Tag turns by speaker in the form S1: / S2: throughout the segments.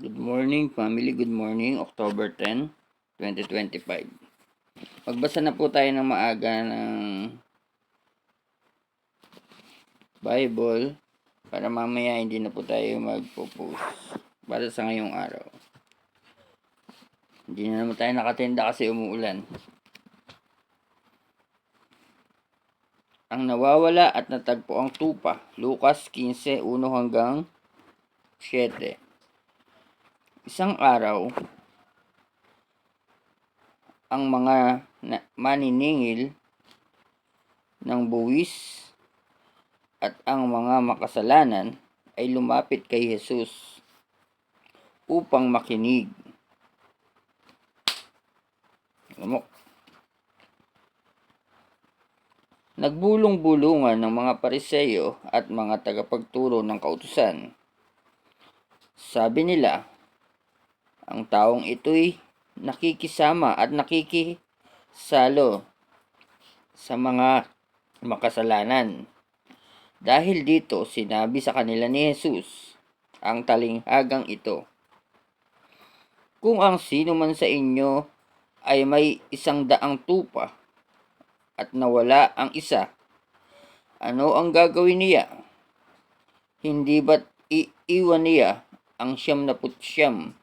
S1: Good morning, family. Good morning. October 10, 2025. Magbasa na po tayo ng maaga ng Bible para mamaya hindi na po tayo magpo-post para sa ngayong araw. Hindi na naman tayo nakatenda kasi umuulan. Ang nawawala at natagpo ang tupa. Lucas 15, 1 hanggang 7. Isang araw, ang mga maniningil ng buwis at ang mga makasalanan ay lumapit kay Jesus upang makinig. Lamok. Nagbulong-bulungan ng mga pariseyo at mga tagapagturo ng kautusan. Sabi nila, ang taong ito'y nakikisama at nakikisalo sa mga makasalanan. Dahil dito, sinabi sa kanila ni Jesus ang talinghagang ito. Kung ang sino man sa inyo ay may isang daang tupa at nawala ang isa, ano ang gagawin niya? Hindi ba't iiwan niya ang siyam na putsyam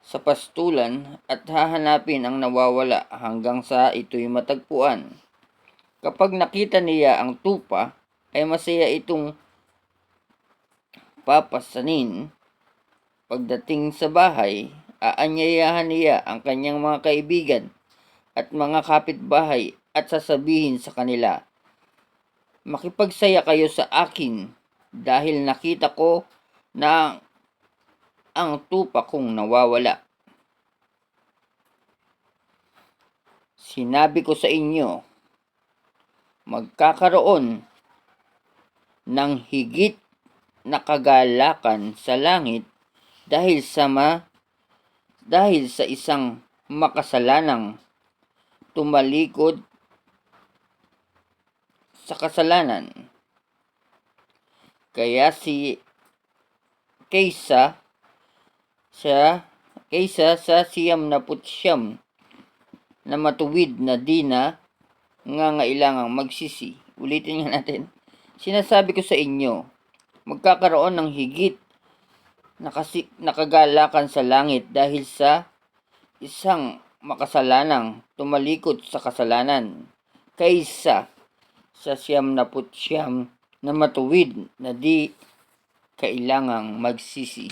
S1: sa pastulan at hahanapin ang nawawala hanggang sa ito'y matagpuan. Kapag nakita niya ang tupa, ay masaya itong papasanin. Pagdating sa bahay, aanyayahan niya ang kanyang mga kaibigan at mga kapitbahay at sasabihin sa kanila, Makipagsaya kayo sa akin dahil nakita ko na ang tupa kong nawawala. Sinabi ko sa inyo, magkakaroon ng higit na kagalakan sa langit dahil sa ma, dahil sa isang makasalanang tumalikod sa kasalanan. Kaya si kaysa sa kaysa sa siyam na putsyam na matuwid na di na ngangailangang magsisi. Ulitin nga natin. Sinasabi ko sa inyo, magkakaroon ng higit na kasi, nakagalakan sa langit dahil sa isang makasalanang tumalikod sa kasalanan kaysa sa siyam na putsyam na matuwid na di kailangang magsisi.